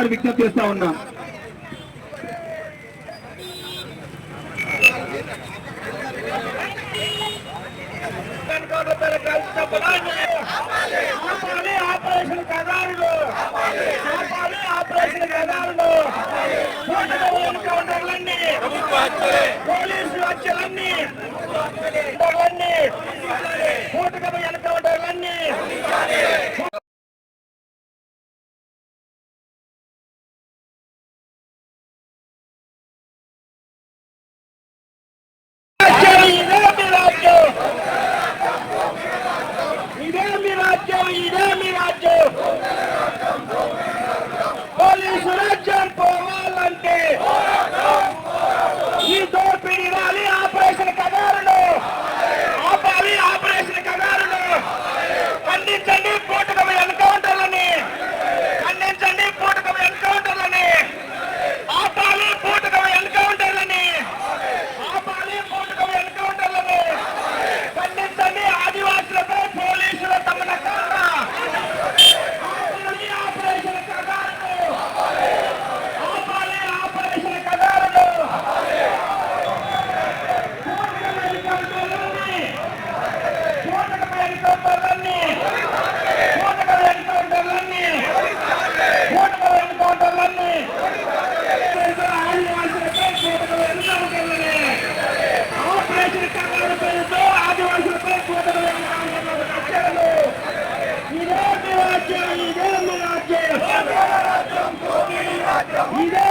గారు విజ్ఞప్తి చేస్తా ఉన్నా. పోలీసులు వచ్చలన్నీ இதே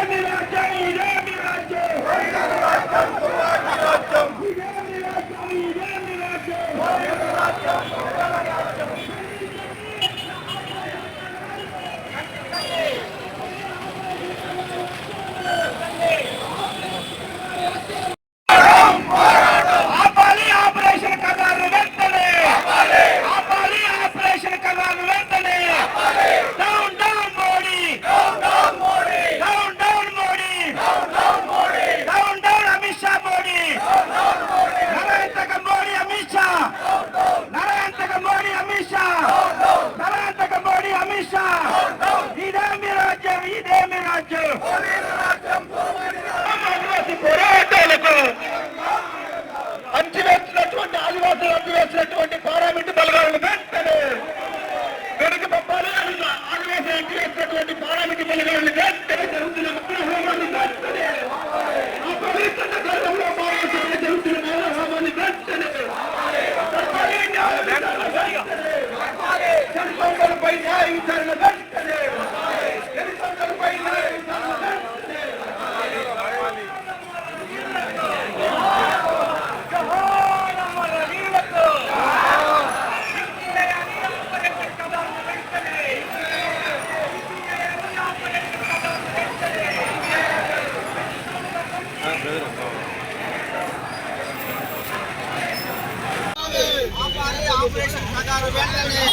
కార్పొరేషన్ ప్రకారం వెంటనే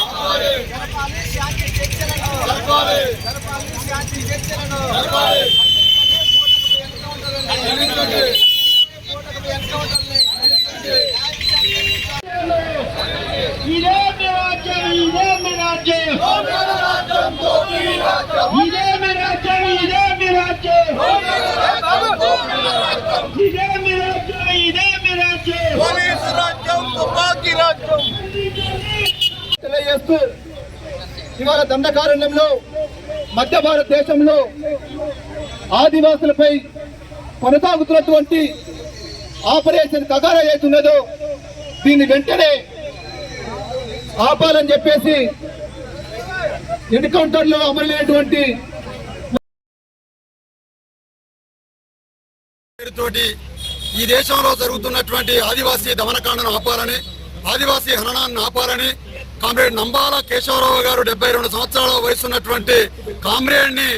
జరపాలి శాంతి చర్చలను జరపాలి జరపాలి శాంతి చర్చలను జరపాలి ఇదే రాజ్యం ఇదే రాజ్యం ఇదే రాజ్యం ఇదే రాజ్యం ఇదే రాజ్యం ఇదే రాజ్యం పోలీసు రాజ్యం తుపాకీ రాజ్యం తెలియజేస్తూ ఇవాళ దండకారణ్యంలో మధ్య భారతదేశంలో ఆదివాసులపై కొనసాగుతున్నటువంటి ఆపరేషన్ కగార ఏదైతున్నదో దీన్ని వెంటనే ఆపాలని చెప్పేసి ఎన్కౌంటర్లో అమరులైనటువంటి పేరుతోటి ఈ దేశంలో జరుగుతున్నటువంటి ఆదివాసీ దమనకాండను ఆపాలని ఆదివాసీ హరణాన్ని ఆపాలని కామ్రేడ్ నంబాల కేశవరావు గారు డెబ్బై రెండు సంవత్సరాల వయసున్నటువంటి కామ్రేడ్ని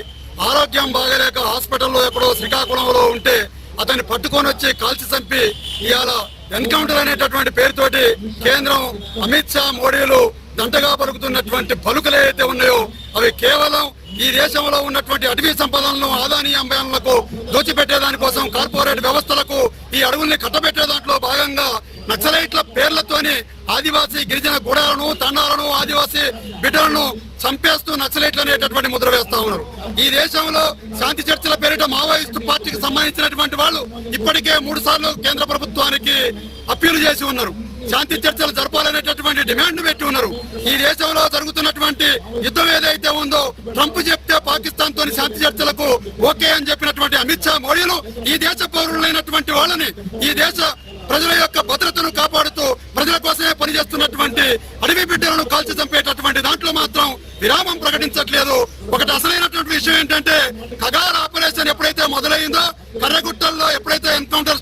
ఆరోగ్యం బాగలేక హాస్పిటల్లో ఎక్కడో శ్రీకాకుళంలో ఉంటే అతన్ని పట్టుకొని వచ్చి కాల్చి చంపి ఇవాళ ఎన్కౌంటర్ అనేటటువంటి పేరుతోటి కేంద్రం అమిత్ షా మోడీలు దంటగా పలుకుతున్నటువంటి పలుకులు ఏవైతే ఉన్నాయో అవి కేవలం ఈ దేశంలో ఉన్నటువంటి అటవీ సంపదలను ఆదాని అంబయాలకు దోచిపెట్టేదానికోసం కార్పొరేట్ వ్యవస్థలకు ఈ అడవుల్ని కట్టబెట్టే దాంట్లో భాగంగా నక్సలైట్ల పేర్లతోనే ఆదివాసీ గిరిజన గుడాలను తండాలను ఆదివాసీ బిడ్డలను చంపేస్తూ నక్సలైట్లు అనేటటువంటి ముద్ర వేస్తా ఉన్నారు. ఈ దేశంలో శాంతి చర్చల పేరిట మావోయిస్టు పార్టీకి సంబంధించినటువంటి వాళ్ళు ఇప్పటికే మూడు సార్లు కేంద్ర ప్రభుత్వానికి అప్పీలు చేసి ఉన్నారు. శాంతి చర్చలు జరపాలనేటటువంటి డిమాండ్ పెట్టి ఉన్నారు. ఈ దేశంలో జరుగుతున్నటువంటి యుద్ధం ఏదైతే ఉందో ట్రంప్ చెప్తే పాకిస్తాన్ తోని శాంతి చర్చలకు ఓకే అని చెప్పినటువంటి అమిత్ షా మోడీలు ఈ దేశ పౌరులైనటువంటి వాళ్ళని ఈ దేశ ప్రజల యొక్క భద్రతను కాపాడుతూ ప్రజల కోసమే పనిచేస్తున్నటువంటి అడవి బిడ్డలను కాల్చి చంపేటటువంటి దాంట్లో మాత్రం విరామం ప్రకటించట్లేదు. ఒకటి అసలైనటువంటి విషయం ఏంటంటే కగార్ ఆపరేషన్ ఎప్పుడైతే మొదలైందో కర్రగుట్టల్లో ఎప్పుడైతే ఎన్కౌంటర్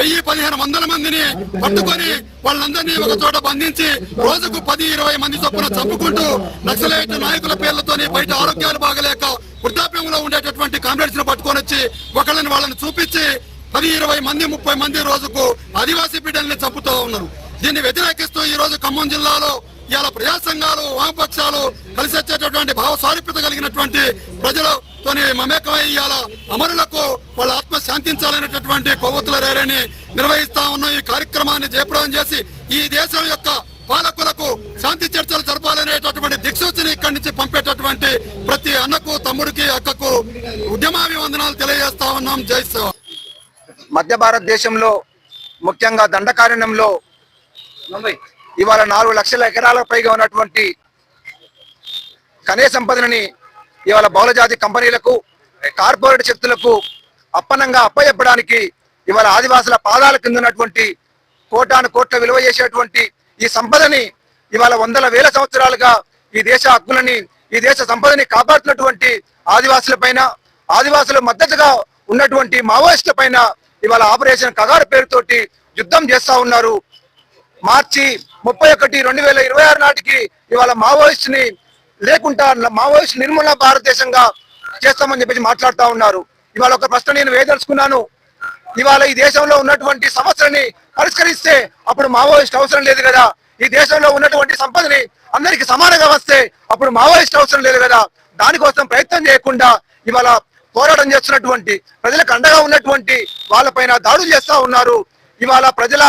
వెయ్యి పదిహేను వందల మందిని పట్టుకొని వాళ్ళందరినీ ఒక చోట బంధించి రోజుకు పది ఇరవై మంది చొప్పున చంపుకుంటూ నక్సలైట్ నాయకుల పేర్లతోని బయట ఆరోగ్యాలు బాగలేక వృద్ధాప్యంలో ఉండేటటువంటి కామ్రేడ్స్ను పట్టుకొని వచ్చి ఒకళ్ళని వాళ్ళని చూపించి పది ఇరవై మంది ముప్పై మంది రోజుకు ఆదివాసీ బిడ్డల్ని చంపుతూ ఉన్నారు. దీన్ని వ్యతిరేకిస్తూ ఈ రోజు ఖమ్మం జిల్లాలో ఇవాళ ప్రజా సంఘాలు వామపక్షాలు కలిసి వచ్చేటటువంటి భావ సారూప్యత కలిగినటువంటి ప్రజలతోని మమేకమై ఇవాళ అమరులకు వాళ్ళ ఆత్మ శాంతించాలనేటటువంటి కొవ్వొత్తుల రేరని నిర్వహిస్తా ఉన్న. ఈ కార్యక్రమాన్ని జయప్రదం చేసి ఈ దేశం యొక్క పాలకులకు శాంతి చర్చలు జరపాలనేటటువంటి దిక్సూచిని ఇక్కడి నుంచి పంపేటటువంటి ప్రతి అన్నకు తమ్ముడికి అక్కకు ఉద్యమాభివందనాలు తెలియజేస్తా ఉన్నాం. జై మధ్య భారతదేశంలో ముఖ్యంగా దండకారణ్యంలో ఇవాళ నాలుగు లక్షల ఎకరాల పైగా ఉన్నటువంటి ఖనిజ సంపదనని ఇవాళ బహుళజాతి కంపెనీలకు కార్పొరేట్ శక్తులకు అప్పనంగా అప్పయప్పడానికి ఇవాళ ఆదివాసుల పాదాల కింద ఉన్నటువంటి కోటాను కోట్ల విలువ చేసేటువంటి ఈ సంపదని ఇవాళ వందల వేల సంవత్సరాలుగా ఈ దేశ హక్కులని ఈ దేశ సంపదని కాపాడుతున్నటువంటి ఆదివాసుల పైన ఆదివాసుల మద్దతుగా ఉన్నటువంటి మావోయిస్టుల పైన ఇవాళ ఆపరేషన్ కగారు పేరుతోటి యుద్ధం చేస్తా ఉన్నారు. మార్చి ముప్పై ఒకటి రెండు వేల ఇరవై ఆరు నాటికి ఇవాళ మావోయిస్ట్ని లేకుండా మావోయిస్ట్ నిర్మూలన భారతదేశంగా చేస్తామని చెప్పేసి మాట్లాడుతూ ఉన్నారు. ఇవాళ ఒక ప్రశ్న నేను వేదలుచుకున్నాను ఇవాళ ఈ దేశంలో ఉన్నటువంటి సమస్యలని పరిష్కరిస్తే అప్పుడు మావోయిస్ట్ అవసరం లేదు కదా. ఈ దేశంలో ఉన్నటువంటి సంపదని అందరికి సమానంగా వస్తే అప్పుడు మావోయిస్ట్ అవసరం లేదు కదా. దానికోసం ప్రయత్నం చేయకుండా ఇవాళ పోరాటం చేస్తున్నటువంటి ప్రజలకు అండగా ఉన్నటువంటి వాళ్ళపైన దాడులు చేస్తా ఉన్నారు. ఇవాళ ప్రజల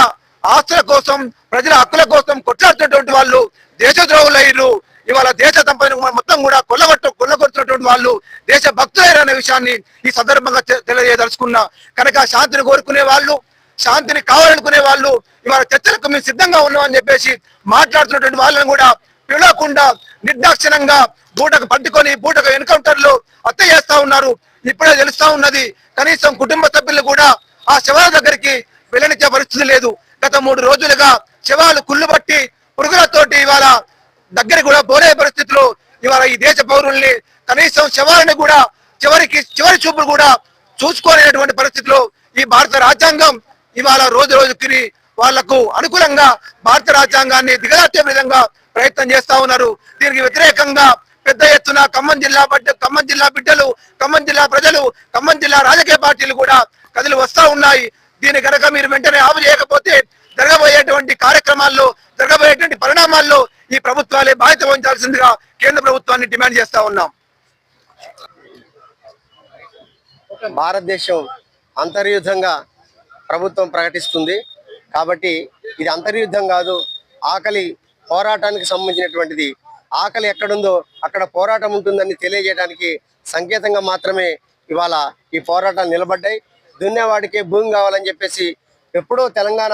ఆస్తుల కోసం ప్రజల హక్కుల కోసం కొట్లాడుతున్నటువంటి వాళ్ళు దేశద్రోహులయ్యారు ఇవాళ దేశ సంపదను మొత్తం కూడా కొల్లగొట్ట కొల్లగొట్టినటువంటి వాళ్ళు దేశ భక్తులైన విషయాన్ని ఈ సందర్భంగా తెలియదలుచుకున్నా కనుక శాంతిని కోరుకునే వాళ్ళు శాంతిని కావాలనుకునే వాళ్ళు ఇవాళ చర్చలకు మేము సిద్ధంగా ఉన్నామని చెప్పేసి మాట్లాడుతున్నటువంటి వాళ్ళని కూడా పిలవకుండా నిర్దాక్షిణంగా బూటకు పట్టుకొని బూటకు ఎన్కౌంటర్లు హత్య చేస్తా ఉన్నారు. ఇప్పుడే తెలుస్తా ఉన్నది కనీసం కుటుంబ సభ్యులు కూడా ఆ శవాల దగ్గరికి వెళ్ళనిచ్చే పరిస్థితి లేదు. గత మూడు రోజులుగా శవాలు కుళ్ళు పట్టి పురుగులతోటి ఇవాళ దగ్గర కూడా పోలే పరిస్థితులు ఇవాళ ఈ దేశ పౌరుల్ని కనీసం శవాలని కూడా చివరికి చివరి చూపులు కూడా చూసుకోలేనటువంటి పరిస్థితులు ఈ భారత రాజ్యాంగం ఇవాళ రోజు రోజుకి వాళ్ళకు అనుకూలంగా భారత రాజ్యాంగాన్ని దిగజార్చే విధంగా ప్రయత్నం చేస్తా ఉన్నారు. దీనికి వ్యతిరేకంగా పెద్ద ఎత్తున ఖమ్మం జిల్లా బిడ్డ ఖమ్మం జిల్లా బిడ్డలు ఖమ్మం జిల్లా ప్రజలు ఖమ్మం జిల్లా రాజకీయ పార్టీలు కూడా కదిలి వస్తా ఉన్నాయి. దీని కనుక మీరు వెంటనే ఆపు చేయకపోతే జరగబోయేటువంటి కార్యక్రమాల్లో జరగబోయేటువంటి పరిణామాల్లో ఈ ప్రభుత్వాలే బాధ్యత వహించాల్సిందిగా కేంద్ర ప్రభుత్వాన్ని డిమాండ్ చేస్తా ఉన్నాం. భారతదేశం అంతర్యుద్ధంగా ప్రభుత్వం ప్రకటిస్తుంది. కాబట్టి ఇది అంతర్యుద్ధం కాదు ఆకలి పోరాటానికి సంబంధించినటువంటిది. ఆకలి ఎక్కడుందో అక్కడ పోరాటం ఉంటుందని తెలియజేయడానికి సంకేతంగా మాత్రమే ఇవాళ ఈ పోరాటాలు నిలబడ్డాయి. దున్నేవాడికే భూమి కావాలని చెప్పేసి ఎప్పుడో తెలంగాణ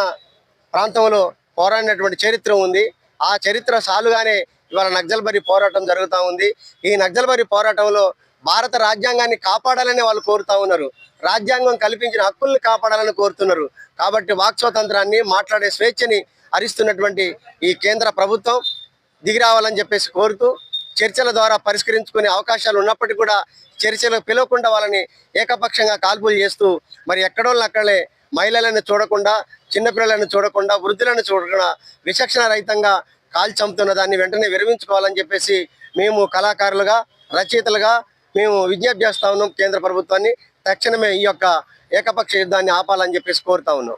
ప్రాంతంలో పోరాడినటువంటి చరిత్ర ఉంది. ఆ చరిత్ర సాలుగానే ఇవాళ నక్జల్బరి పోరాటం జరుగుతూ ఉంది. ఈ నక్జల్బరి పోరాటంలో భారత రాజ్యాంగాన్ని కాపాడాలని వాళ్ళు కోరుతా ఉన్నారు. రాజ్యాంగం కల్పించిన హక్కుల్ని కాపాడాలని కోరుతున్నారు. కాబట్టి వాక్ స్వాతంత్రాన్ని మాట్లాడే స్వేచ్ఛని హరిస్తున్నటువంటి ఈ కేంద్ర ప్రభుత్వం దిగి రావాలని చెప్పేసి కోరుతూ చర్చల ద్వారా పరిష్కరించుకునే అవకాశాలు ఉన్నప్పటికీ కూడా చర్చలకు పిలవకుండా వాళ్ళని ఏకపక్షంగా కాల్పులు చేస్తూ మరి ఎక్కడోళ్ళు అక్కడే మహిళలను చూడకుండా చిన్నపిల్లలను చూడకుండా వృద్ధులను చూడకుండా విచక్షణ రహితంగా కాల్ చంపుతున్న దాన్ని వెంటనే విరమించుకోవాలని చెప్పేసి మేము కళాకారులుగా రచయితలుగా మేము విజ్ఞప్తి చేస్తా ఉన్నాం కేంద్ర ప్రభుత్వాన్ని. తక్షణమే ఈ యొక్క ఏకపక్ష యుద్ధాన్ని ఆపాలని చెప్పేసి కోరుతా ఉన్నాం.